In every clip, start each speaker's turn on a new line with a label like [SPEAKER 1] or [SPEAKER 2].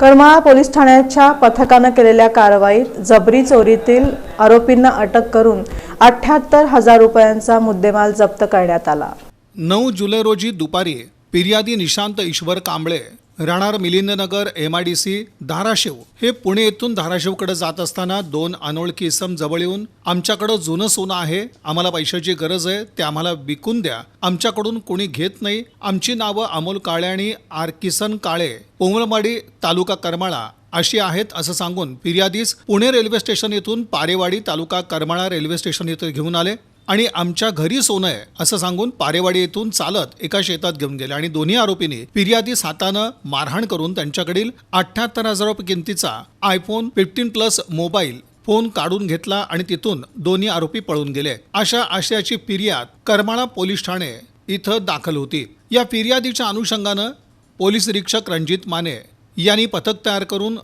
[SPEAKER 1] Karmala police ठाण्याच्या पथकानं केलेल्या कारवाईत जबरी चोरीतील आरोपींना अटक करून अठ्याहत्तर हजार रुपयांचा मुद्देमाल जप्त करण्यात आला.
[SPEAKER 2] नऊ जुलै रोजी दुपारी फिर्यादी निशांत ईश्वर कांबळे राहणार Milindnagar M I D C Dharashiv. हे पुणे येथून धाराशिवकडे जात असताना दोन अनोळखी इसम जवळ येऊन आमच्याकडं जुनं सोनं आहे आम्हाला पैशाची गरज आहे ते आम्हाला विकून द्या. आमच्याकडून कोणी घेत नाही. आमची नावं अमोल काळे आणि आर किसन काळे. पोंगळमाडी तालुका करमाळा. अशी आहेत असं सांगून फिर्यादीस पुणे रेल्वे स्टेशन येथून पारेवाडी तालुका करमाळा रेल्वे स्टेशन येथे घेऊन आले. आणि आमच्या घरी सोनं आहे असं सांगून पारेवाडी येथून चालत एका शेतात घेऊन गेले. आणि दोन्ही आरोपींनी फिर्यादीस हातानं मारहाण करून त्यांच्याकडील अठ्याहत्तर हजार रुपये किमतीचा iPhone fifteen plus mobile phone काढून घेतला आणि तिथून दोन्ही आरोपी पळून गेले. अशा आशयाची फिर्याद करमाळा पोलीस ठाणे इथं दाखल होती. या फिर्यादीच्या अनुषंगानं पोलीस निरीक्षक रणजित माने यांनी पथक तयार करून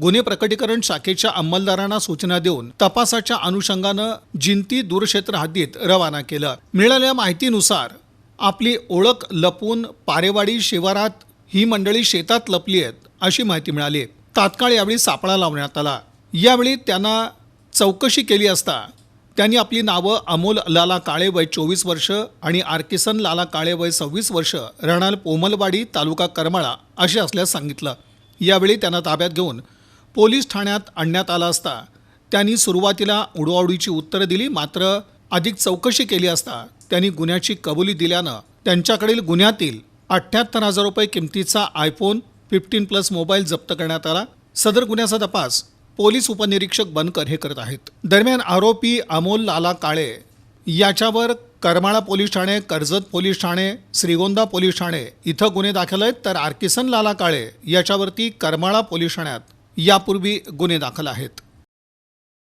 [SPEAKER 2] गुन्हे प्रकटीकरण शाखेच्या अंमलदारांना सूचना देऊन तपासाच्या अनुषंगानं जिंती दूरक्षेत्र हद्दीत रवाना केलं. मिळालेल्या माहितीनुसार आपली ओळख लपून पारेवाडी शिवारात ही मंडळी शेतात लपली आहेत अशी माहिती मिळाली. तात्काळ यावेळी सापळा लावण्यात आला. यावेळी त्यांना चौकशी केली असता त्यांनी आपली नावं अमोल लाला काळे वय चोवीस वर्ष आणि आर्किसन लाला काळे वय सव्वीस वर्ष राहणार पोमलवाडी तालुका करमाळा असे असल्यास सांगितलं. यावेळी त्यांना ताब्यात घेऊन पोलीस ठाण्यात आणण्यात आला असता. त्यांनी सुरुवातीला उडवाउडीची उत्तरं दिली मात्र अधिक चौकशी केली असता त्यांनी गुन्ह्याची कबुली दिल्यानं त्यांच्याकडील गुन्ह्यातील अठ्ठ्याहत्तर हजार रुपये किमतीचा आयफोन फिफ्टीन प्लस मोबाईल जप्त करण्यात आला. सदर गुन्ह्याचा तपास पोलीस उपनिरीक्षक बनकर हे करत आहेत. दरम्यान आरोपी अमोल लाला काळे याच्यावर करमाळा पोलीस ठाणे कर्जत पोलीस ठाणे श्रीगोंदा पोलीस ठाणे इथं गुन्हे दाखल आहेत. तर आर्किसन लाला काळे याच्यावरती करमाळा पोलीस ठाण्यात यापूर्वी गुन्हे दाखल आहेत.